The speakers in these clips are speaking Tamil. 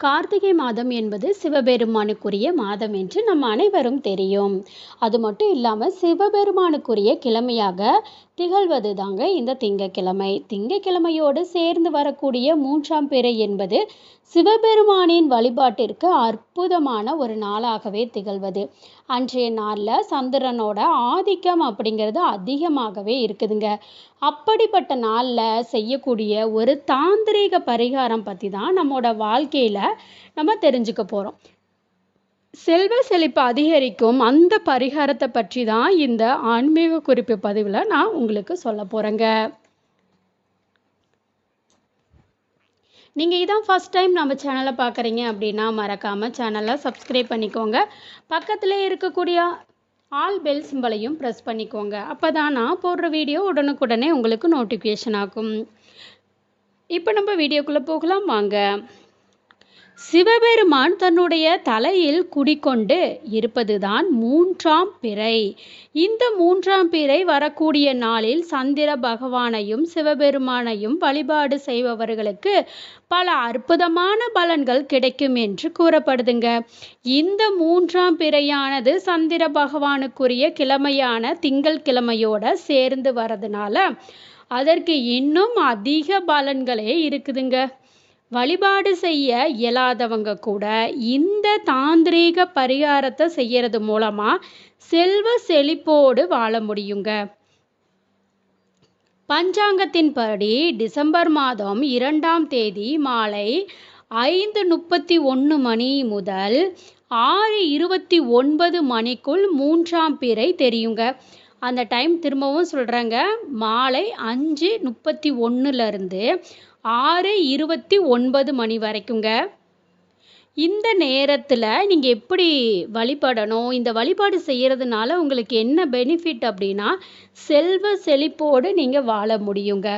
கார்த்திகை மாதம் என்பது சிவபெருமானுக்குரிய மாதம் என்று நம் அனைவரும் தெரியும். அது மட்டும் இல்லாமல் சிவபெருமானுக்குரிய கிழமையாக திகழ்வது தாங்க இந்த திங்கக்கிழமை. திங்கக்கிழமையோடு சேர்ந்து வரக்கூடிய மூன்றாம் பிறை என்பது சிவபெருமானின் வழிபாட்டிற்கு அற்புதமான ஒரு நாளாகவே திகழ்வது. அன்றைய நாளில் சந்திரனோட ஆதிக்கம் அப்படிங்கிறது அதிகமாகவே இருக்குதுங்க. அப்படிப்பட்ட நாளில் செய்யக்கூடிய ஒரு தாந்திரீக பரிகாரம் பற்றி தான் நம்மோட வாழ்க்கையில் நம்ம தெரிஞ்சுக்க போகிறோம் செல்வ செழிப்பு அதிகரிக்கும் அந்த பரிகாரத்தை பற்றி தான் இந்த ஆன்மீக குறிப்பு பதிவில் நான் உங்களுக்கு சொல்ல போகிறேங்க நீங்கள் இதான் ஃபஸ்ட் டைம் நம்ம சேனலை பார்க்குறீங்க அப்படின்னா மறக்காமல் சேனலை சப்ஸ்கிரைப் பண்ணிக்கோங்க. பக்கத்தில் இருக்கக்கூடிய ஆல் பெல் சிம்பலையும் ப்ரெஸ் பண்ணிக்கோங்க. அப்போ தான் நான் போடுற வீடியோ உடனுக்குடனே உங்களுக்கு நோட்டிஃபிகேஷன் ஆகும். இப்போ நம்ம வீடியோக்குள்ளே போகலாம். வாங்க. சிவபெருமான் தன்னுடைய தலையில் குடிக்கொண்டு இருப்பதுதான் மூன்றாம் பிறை. இந்த மூன்றாம் பிறை வரக்கூடிய நாளில் சந்திர பகவானையும் சிவபெருமானையும் வழிபாடு செய்பவர்களுக்கு பல அற்புதமான பலன்கள் கிடைக்கும் என்று கூறப்படுதுங்க. இந்த மூன்றாம் பிறையானது சந்திர பகவானுக்குரிய கிழமையான திங்கள் கிழமையோட சேர்ந்து வரதுனால அதற்கு இன்னும் அதிக பலன்களே இருக்குதுங்க. வழிபாடு செய்ய இயலாதவங்க கூட இந்த தாந்திரீக பரிகாரத்தை செய்யறது மூலமா செல்வ செழிப்போடு வாழ முடியுங்க. பஞ்சாங்கத்தின்படி டிசம்பர் மாதம் இரண்டாம் தேதி மாலை ஐந்து முப்பத்தி ஒன்று மணி முதல் ஆறு இருபத்தி ஒன்பது மணிக்குள் மூன்றாம் பிறை தெரியுங்க. அந்த டைம் திரும்பவும் சொல்கிறேங்க மாலை அஞ்சு முப்பத்தி ஒன்றுலேருந்து ஆறு இருபத்தி ஒன்பது மணி வரைக்குங்க. இந்த நேரத்தில் நீங்கள் எப்படி வழிபடணும்? இந்த வழிபாடு செய்கிறதுனால உங்களுக்கு என்ன பெனிஃபிட் அப்படின்னா செல்வ செழிப்போடு நீங்கள் வாழ முடியுங்க.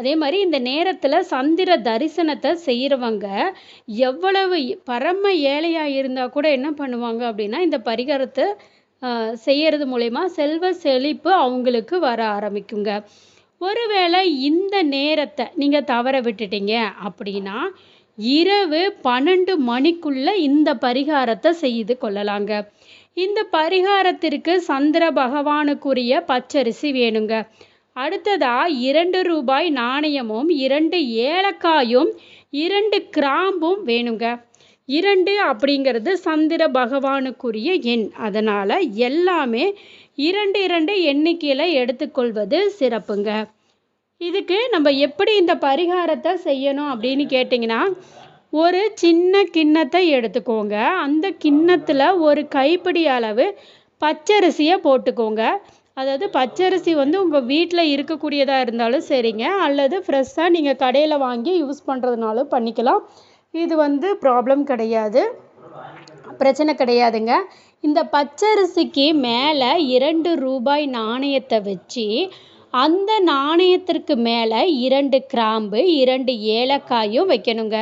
அதே மாதிரி இந்த நேரத்தில் சந்திர தரிசனத்தை செய்கிறவங்க எவ்வளவு பரம ஏழையாக இருந்தால் கூட என்ன பண்ணுவாங்க அப்படின்னா இந்த பரிகாரத்தை செய்கிறது மூலயமா செல்வ செழிப்பு அவங்களுக்கு வர ஆரம்பிக்குங்க. ஒருவேளை இந்த நேரத்தை நீங்கள் தவற விட்டுட்டீங்க அப்படின்னா இரவு பன்னெண்டு மணிக்குள்ள இந்த பரிகாரத்தை செய்து கொள்ளலாங்க. இந்த பரிகாரத்திற்கு சந்திர பகவானுக்குரிய பச்சரிசி வேணுங்க. அடுத்ததா இரண்டு ரூபாய் நாணயமும் இரண்டு ஏலக்காயும் இரண்டு கிராம்பும் வேணுங்க. இரண்டு அப்படிங்கிறது சந்திர பகவானுக்குரிய எண். அதனால் எல்லாமே இரண்டு இரண்டு எண்ணிக்கையில் எடுத்துக்கொள்வது சிறப்புங்க. இதுக்கு நம்ம எப்படி இந்த பரிகாரத்தை செய்யணும் அப்படின்னு கேட்டிங்கன்னா ஒரு சின்ன கிண்ணத்தை எடுத்துக்கோங்க. அந்த கிண்ணத்தில் ஒரு கைப்பிடி அளவு பச்சரிசியை போட்டுக்கோங்க. அதாவது பச்சரிசி வந்து உங்கள் வீட்டில் இருக்கக்கூடியதாக இருந்தாலும் சரிங்க. அல்லது ஃப்ரெஷ்ஷாக நீங்கள் கடையில் வாங்கி யூஸ் பண்ணுறதுனாலும் பண்ணிக்கலாம். இது வந்து ப்ராப்ளம் கிடையாது. பிரச்சனை கிடையாதுங்க. இந்த பச்சரிசிக்கு மேலே இரண்டு ரூபாய் நாணயத்தை வச்சு அந்த நாணயத்திற்கு மேலே இரண்டு கிராம்பு இரண்டு ஏலக்காயும் வைக்கணுங்க.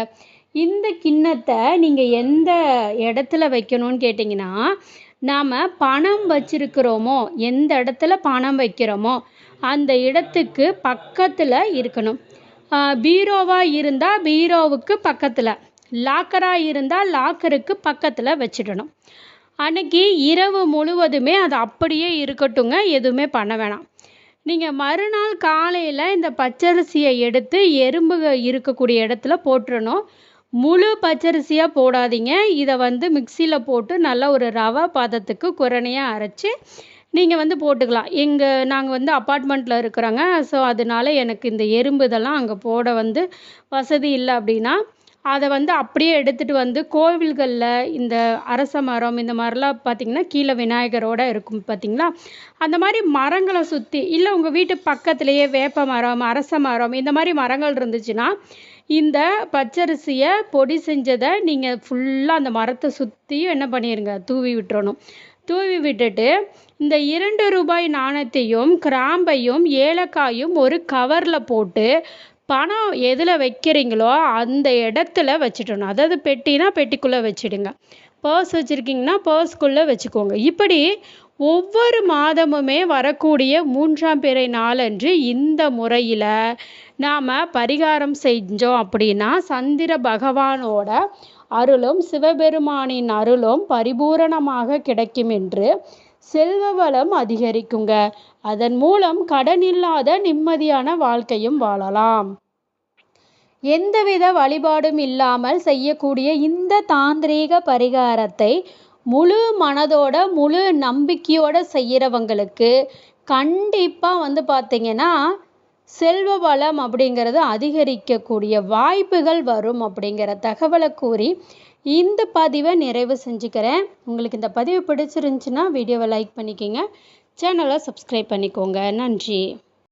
இந்த கிண்ணத்தை நீங்கள் எந்த இடத்துல வைக்கணும்னு கேட்டிங்கன்னா நாம் பணம் வச்சிருக்கிறோமோ எந்த இடத்துல பணம் வைக்கிறோமோ அந்த இடத்துக்கு பக்கத்தில் இருக்கணும். பீரோவாக இருந்தால் பீரோவுக்கு பக்கத்தில். லாக்கராக இருந்தால் லாக்கருக்கு பக்கத்தில் வச்சிடணும். அன்னைக்கு இரவு முழுவதுமே அது அப்படியே இருக்கட்டுங்க எதுவுமே பண்ண வேணாம். நீங்கள் மறுநாள் காலையில் இந்த பச்சரிசியை எடுத்து எறும்பு இருக்கக்கூடிய இடத்துல போட்டுறணும். முழு பச்சரிசியாக போடாதீங்க. இதை வந்து மிக்சியில் போட்டு நல்லா ஒரு ரவை பதத்துக்கு குரணையாக அரைச்சி நீங்கள் வந்து போட்டுக்கலாம். எங்கள் நாங்கள் வந்து அப்பார்ட்மெண்ட்டில் இருக்கிறோங்க. ஸோ அதனால எனக்கு இந்த எறும்பு இதெல்லாம் அங்கே போட வந்து வசதி இல்லை அப்படின்னா அதை வந்து அப்படியே எடுத்துகிட்டு வந்து கோவில்களில் இந்த அரச மரம் இந்த மாதிரிலாம் பார்த்திங்கன்னா கீழே விநாயகரோட இருக்கும் பார்த்திங்களா அந்த மாதிரி மரங்களை சுற்றி இல்லை உங்கள் வீட்டு பக்கத்துலேயே வேப்ப மரம் அரச மரம் இந்த மாதிரி மரங்கள் இருந்துச்சுன்னா இந்த பச்சரிசியை பொடி செஞ்சதை நீங்கள் ஃபுல்லாக அந்த மரத்தை சுற்றியும் என்ன பண்ணிடுங்க தூவி விட்டுறணும். தூவி விட்டுட்டு இந்த இரண்டு ரூபாய் நாணயத்தையும் கிராம்பையும் ஏலக்காயும் ஒரு கவரில் போட்டு பணம் எதில் வைக்கிறீங்களோ அந்த இடத்துல வச்சிடணும். அதாவது பெட்டினா பெட்டிக்குள்ளே வச்சிடுங்க. பர்ஸ் வச்சுருக்கீங்கன்னா பர்ஸ்க்குள்ளே வச்சுக்கோங்க. இப்படி ஒவ்வொரு மாதமுமே வரக்கூடிய மூன்றாம் பிறை நாளன்று இந்த முறையில் நாம் பரிகாரம் செஞ்சோம் அப்படின்னா சந்திர பகவானோட அருளும் சிவபெருமானின் அருளும் பரிபூரணமாக கிடைக்கும் என்று செல்வ வளம் அதிகரிக்குங்க. அதன் மூலம் கடன் இல்லாத நிம்மதியான வாழ்க்கையும் வாழலாம். எந்தவித வழிபாடும் இல்லாமல் செய்யக்கூடிய இந்த தாந்திரீக பரிகாரத்தை முழு மனதோட முழு நம்பிக்கையோட செய்கிறவங்களுக்கு கண்டிப்பாக வந்து பார்த்திங்கன்னா செல்வ வளம் அப்படிங்கிறது அதிகரிக்கக்கூடிய வாய்ப்புகள் வரும் அப்படிங்கிற தகவலை கூறி இந்த பதிவை நிறைவு செஞ்சுக்கிறேன். உங்களுக்கு இந்த பதிவு பிடிச்சிருந்துச்சுன்னா வீடியோவை லைக் பண்ணிக்கோங்க. சேனலை சப்ஸ்கிரைப் பண்ணிக்கோங்க. நன்றி.